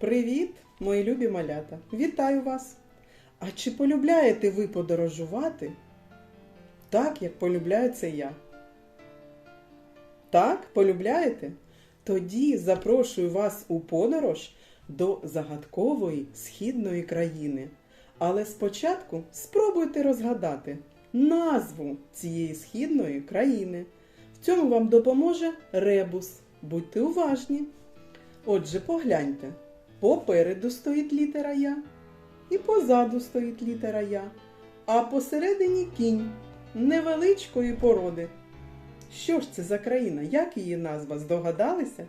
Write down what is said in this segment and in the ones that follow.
Привіт, мої любі малята! Вітаю вас! А чи полюбляєте ви подорожувати так, як полюбляю це я? Так, полюбляєте? Тоді запрошую вас у подорож до загадкової східної країни. Але спочатку спробуйте розгадати назву цієї східної країни. В цьому вам допоможе ребус. Будьте уважні. Отже, погляньте. Попереду стоїть літера Я, і позаду стоїть літера Я, а посередині кінь невеличкої породи. Що ж це за країна? Як її назва? Здогадалися?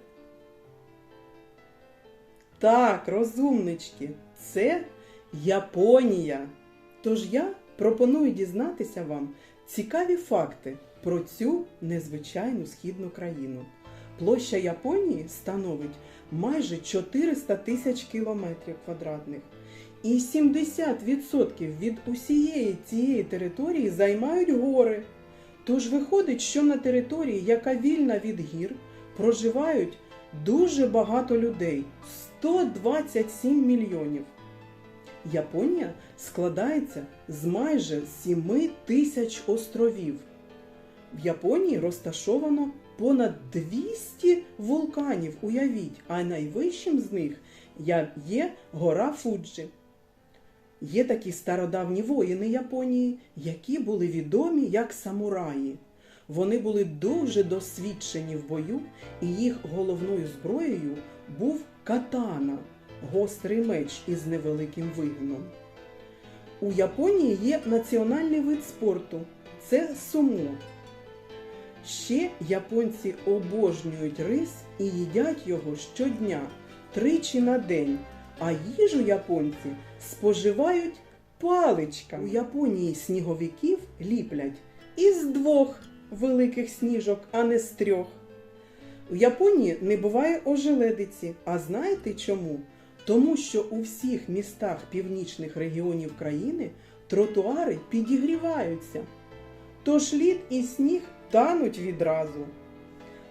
Так, розумнички, це Японія. Тож я пропоную дізнатися вам цікаві факти про цю незвичайну східну країну. Площа Японії становить майже 400 тисяч кілометрів квадратних. І 70% від усієї цієї території займають гори. Тож виходить, що на території, яка вільна від гір, проживають дуже багато людей 127 мільйонів. Японія складається з майже 7 тисяч островів. В Японії розташовано понад 200 вулканів, уявіть, а найвищим з них є гора Фуджі. Є такі стародавні воїни Японії, які були відомі як самураї. Вони були дуже досвідчені в бою, і їх головною зброєю був катана гострий меч із невеликим вигином. У Японії є національний вид спорту це сумо. Ще японці обожнюють рис і їдять його щодня, тричі на день. А їжу японці споживають паличками. У Японії сніговиків ліплять із двох великих сніжок, а не з трьох. У Японії не буває ожеледиці. А знаєте чому? Тому що у всіх містах північних регіонів країни тротуари підігріваються. Тож лід і сніг тануть відразу.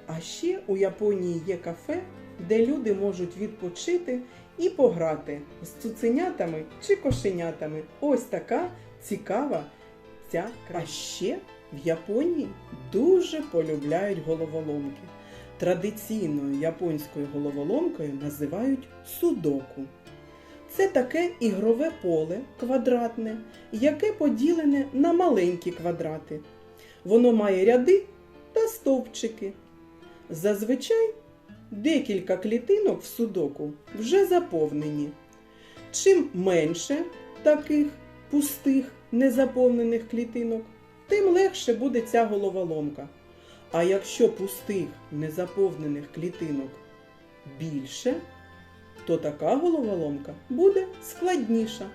А ще у Японії є кафе, де люди можуть відпочити і пограти з цуценятами чи кошенятами. Ось така цікава ця країна. А ще в Японії дуже полюбляють головоломки. Традиційною японською головоломкою називають судоку. Це таке ігрове поле квадратне, яке поділене на маленькі квадрати. Воно має ряди та стовпчики. Зазвичай декілька клітинок в судоку вже заповнені. Чим менше таких пустих незаповнених клітинок, тим легше буде ця головоломка. А якщо пустих незаповнених клітинок більше, то така головоломка буде складніша.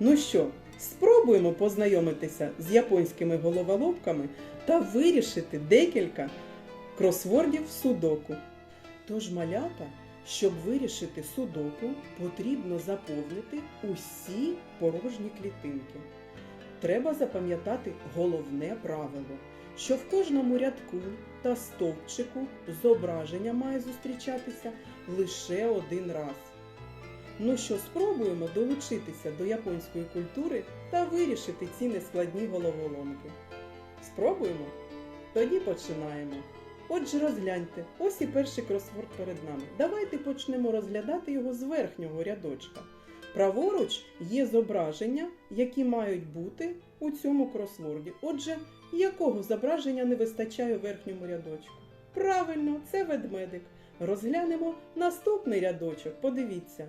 Ну що, спробуємо познайомитися з японськими головоломками та вирішити декілька кросвордів судоку. Тож малята, щоб вирішити судоку, потрібно заповнити усі порожні клітинки. Треба запам'ятати головне правило, що в кожному рядку та стовпчику зображення має зустрічатися лише один раз. Ну що, спробуємо долучитися до японської культури та вирішити ці нескладні головоломки. Спробуємо? Тоді починаємо. Отже, розгляньте, ось і перший кросворд перед нами. Давайте почнемо розглядати його з верхнього рядочка. Праворуч є зображення, які мають бути у цьому кросворді. Отже, якого зображення не вистачає у верхньому рядочку? Правильно, це ведмедик. Розглянемо наступний рядочок. Подивіться,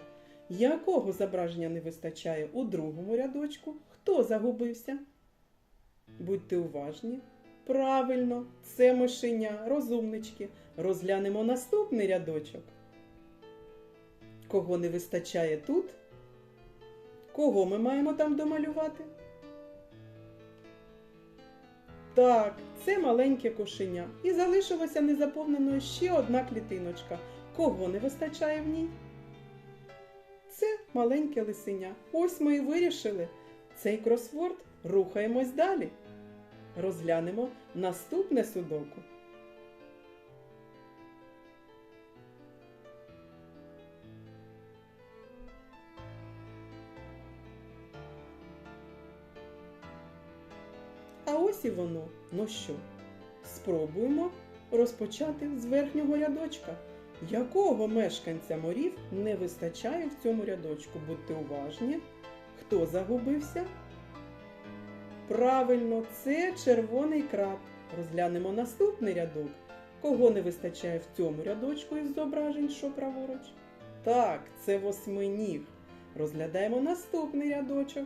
якого зображення не вистачає у другому рядочку? Хто загубився? Будьте уважні. Правильно, це мишеня, розумнички. Розглянемо наступний рядочок. Кого не вистачає тут? Кого ми маємо там домалювати? Так, це маленьке кошеня. І залишилося незаповненою ще одна клітиночка. Кого не вистачає в ній? це маленьке лисеня. Ось ми і вирішили. Цей кросворд рухаємось далі. Розглянемо наступне судоку. А ось і воно. Ну що? Спробуємо розпочати з верхнього рядочка якого мешканця морів не вистачає в цьому рядочку? Будьте уважні. Хто загубився? Правильно, це червоний краб. Розглянемо наступний рядок. Кого не вистачає в цьому рядочку із зображень, що праворуч? Так, це восьминіг. Розглядаємо наступний рядочок.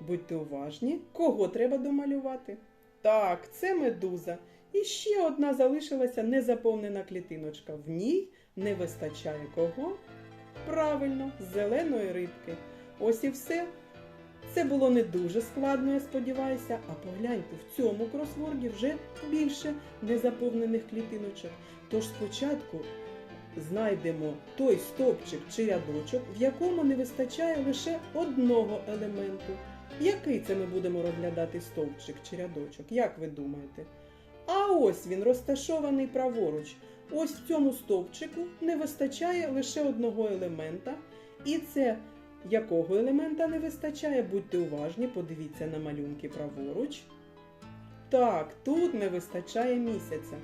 Будьте уважні, кого треба домалювати? Так, це медуза. І ще одна залишилася незаповнена клітиночка. В ній не вистачає кого? Правильно, зеленої рибки. Ось і все. Це було не дуже складно, я сподіваюся, а погляньте, в цьому кросворді вже більше незаповнених клітиночок. Тож спочатку знайдемо той стовпчик чи рядочок, в якому не вистачає лише одного елементу. Який це ми будемо розглядати стовпчик чи рядочок? Як ви думаєте? А ось він розташований праворуч. Ось в цьому стовпчику не вистачає лише одного елемента. І це якого елемента не вистачає? Будьте уважні, подивіться на малюнки праворуч. Так, тут не вистачає місяця.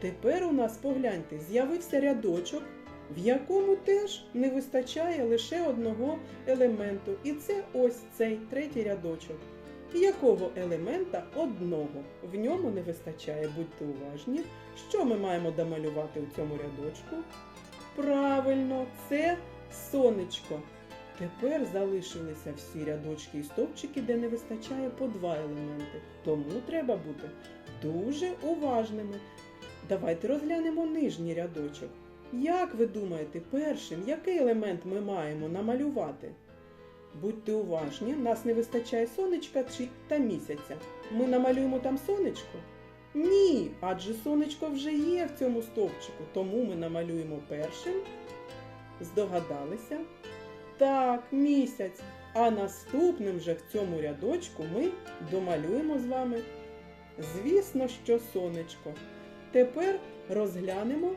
Тепер у нас, погляньте, з'явився рядочок, в якому теж не вистачає лише одного елементу. І це ось цей третій рядочок. Якого елемента одного в ньому не вистачає, будьте уважні. Що ми маємо домалювати у цьому рядочку? Правильно, це сонечко. Тепер залишилися всі рядочки і стовпчики, де не вистачає по два елементи. Тому треба бути дуже уважними. Давайте розглянемо нижній рядочок. Як ви думаєте, першим який елемент ми маємо намалювати? Будьте уважні, нас не вистачає сонечка та місяця. Ми намалюємо там сонечко? Ні, адже сонечко вже є в цьому стовпчику, тому ми намалюємо першим. Здогадалися? Так, місяць. А наступним же в цьому рядочку ми домалюємо з вами. Звісно, що сонечко. Тепер розглянемо,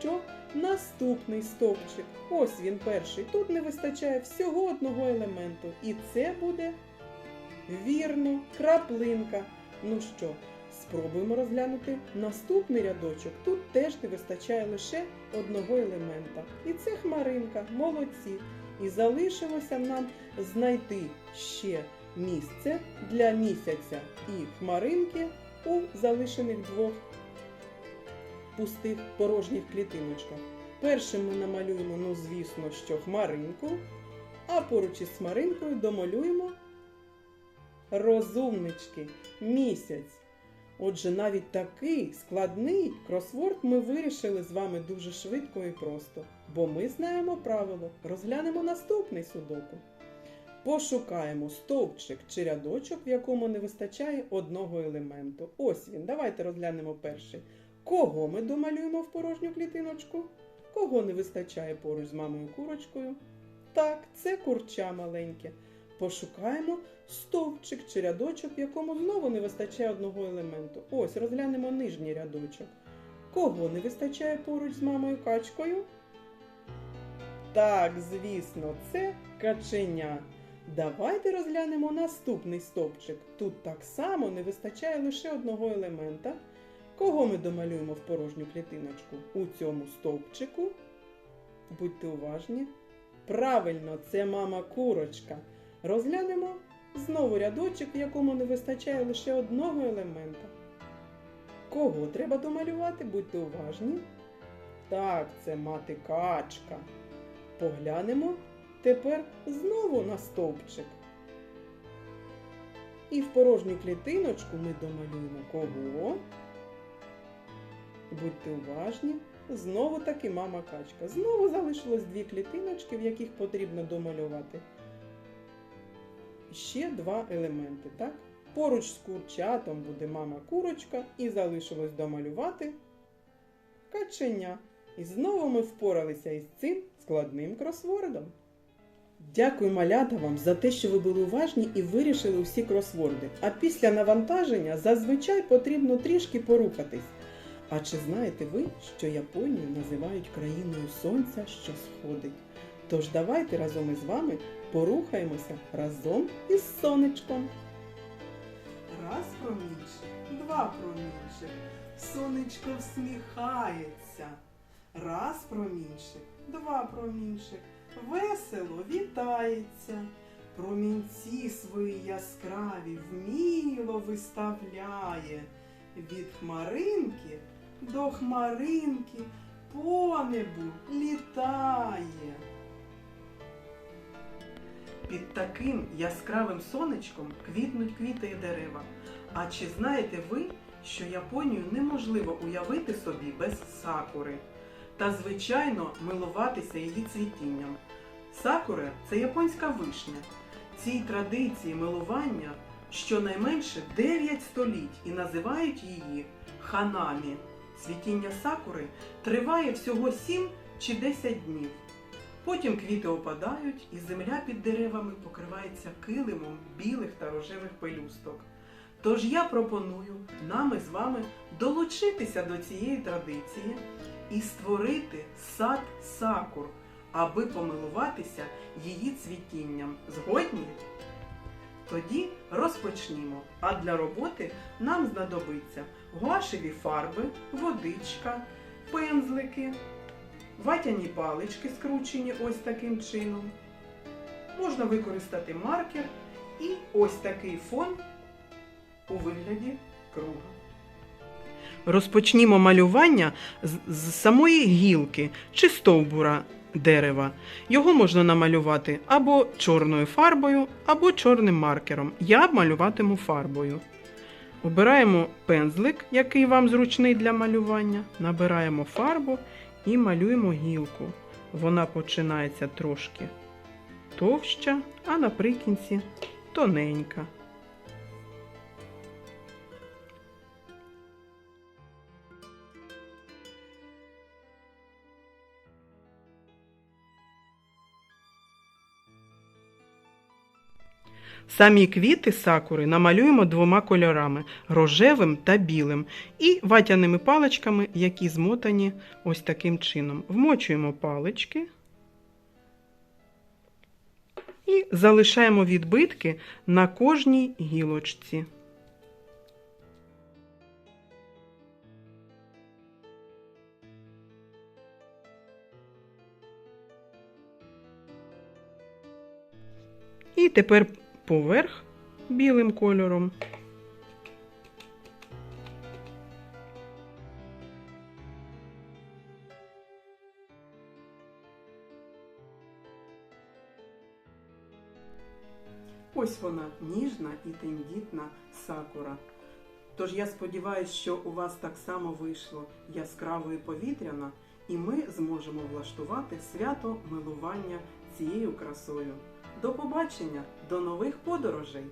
що наступний стовпчик. Ось він перший. Тут не вистачає всього одного елементу. І це буде вірно, краплинка. Ну що, спробуємо розглянути наступний рядочок. Тут теж не вистачає лише одного елемента. І це хмаринка. Молодці. І залишилося нам знайти ще місце для місяця і хмаринки у залишених двох пустих порожніх клітиночках. Першим ми намалюємо, ну, звісно, що хмаринку, а поруч із хмаринкою домалюємо розумнички, місяць. Отже, навіть такий складний кросворд ми вирішили з вами дуже швидко і просто, бо ми знаємо правило. Розглянемо наступний судоку. Пошукаємо стовпчик чи рядочок, в якому не вистачає одного елементу. Ось він. Давайте розглянемо перший. Кого ми домалюємо в порожню клітиночку? Кого не вистачає поруч з мамою курочкою? Так, це курча маленьке. Пошукаємо стовпчик чи рядочок, в якому знову не вистачає одного елементу. Ось розглянемо нижній рядочок. Кого не вистачає поруч з мамою качкою? Так, звісно, це каченя. Давайте розглянемо наступний стовпчик. Тут так само не вистачає лише одного елемента. Кого ми домалюємо в порожню клітиночку? У цьому стовпчику. Будьте уважні. Правильно, це мама курочка. Розглянемо знову рядочок, в якому не вистачає лише одного елемента. Кого треба домалювати? Будьте уважні. Так, це мати качка. Поглянемо тепер знову на стовпчик. І в порожню клітиночку ми домалюємо кого? Будьте уважні. Знову таки мама качка. Знову залишилось дві клітиночки, в яких потрібно домалювати. Ще два елементи, так? Поруч з курчатом буде мама курочка і залишилось домалювати каченя. І знову ми впоралися із цим складним кросвордом. Дякую, малята, вам за те, що ви були уважні і вирішили усі кросворди. А після навантаження зазвичай потрібно трішки порухатись. А чи знаєте ви, що Японію називають країною сонця, що сходить? Тож давайте разом із вами порухаємося разом із сонечком. Раз промінчик, два промінчик. Сонечко всміхається. Раз промінчик, два промінчик. Весело вітається. Промінці свої яскраві вміло виставляє. Від хмаринки до хмаринки по небу літає. Під таким яскравим сонечком квітнуть квіти і дерева. А чи знаєте ви, що Японію неможливо уявити собі без сакури? Та, звичайно, милуватися її цвітінням. Сакура це японська вишня. Цій традиції милування щонайменше 9 століть і називають її ханамі. Цвітіння сакури триває всього 7 чи 10 днів. Потім квіти опадають, і земля під деревами покривається килимом білих та рожевих пелюсток. Тож я пропоную нами з вами долучитися до цієї традиції і створити сад сакур, аби помилуватися її цвітінням. Згодні? Тоді розпочнімо. А для роботи нам знадобиться гуашеві фарби, водичка, пензлики, ватяні палички, скручені ось таким чином. Можна використати маркер і ось такий фон у вигляді круга. Розпочнімо малювання з, з самої гілки чи стовбура дерева. Його можна намалювати або чорною фарбою, або чорним маркером. Я малюватиму фарбою. Обираємо пензлик, який вам зручний для малювання, набираємо фарбу і малюємо гілку. Вона починається трошки товща, а наприкінці тоненька. Самі квіти сакури намалюємо двома кольорами рожевим та білим, і ватяними паличками, які змотані ось таким чином. Вмочуємо палички і залишаємо відбитки на кожній гілочці. І тепер поверх білим кольором. Ось вона ніжна і тендітна сакура. Тож я сподіваюся, що у вас так само вийшло яскраво і повітряно, і ми зможемо влаштувати свято милування цією красою. До побачення, до нових подорожей!